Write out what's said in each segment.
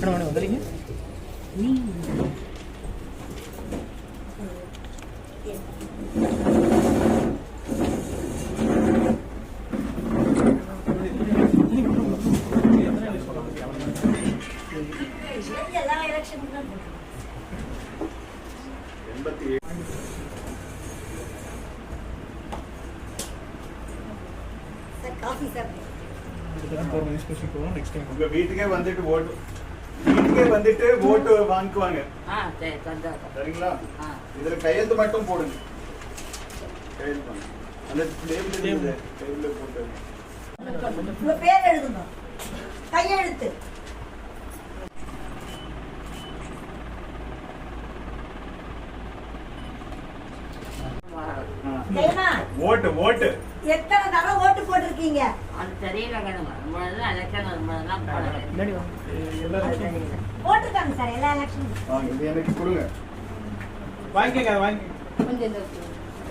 எத்தனை மணி sir coffee sir. Next time உங்க வீட்டுக்கே வந்துட்டு ஓட்டு. வீட்டுக்கே வந்துட்டு ஓட்டு வாங்கிக்குவாங்க ஆ சரி சந்தோஷம் சரிங்களா? இதுல கையெழுத்து மட்டும் போடுங்க. கையெழுத்து. அந்த டேபிள் இருக்குது. டேபிள் போட்டு. உங்க பேர் எழுதுங்க. கையெழுத்து. ஓட்டு ஓட்டு. எத்தனை தடவை ஓட்டு போட்டிருக்கீங்க? அது தெரியல நம்மளதான் எலெக்ஷன் எல்லாரும் தெரியல போட்டிருக்காங்க சார் எல்லா எலெக்ஷனும் இது எனக்கு கொடுங்க வாங்கிக்கங்க வாங்கி. கொஞ்சம்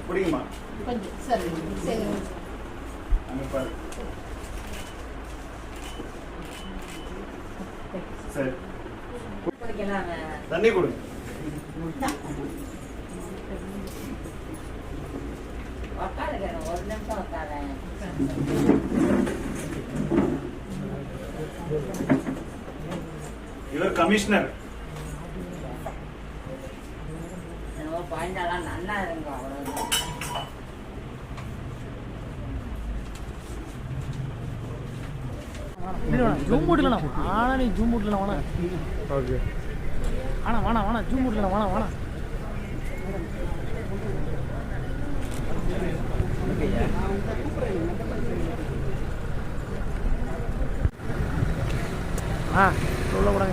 பிடிக்குமா கொஞ்சம் சரி சரி. அங்க பாரு. சரி. குடிக்கலாம் தண்ணி கொடுங்க இவர் கமிஷனர். பாயிண்டாலாம் நல்லா இருங்க அவ்வளோதான் ஜூம் மூட்ல ஆனா நீ ஜூம் மூட்ல வேணா ஓகே ஆனா வேணா வேணா ஜூம் மூட்ல வேணா வேணா Ah, no logran.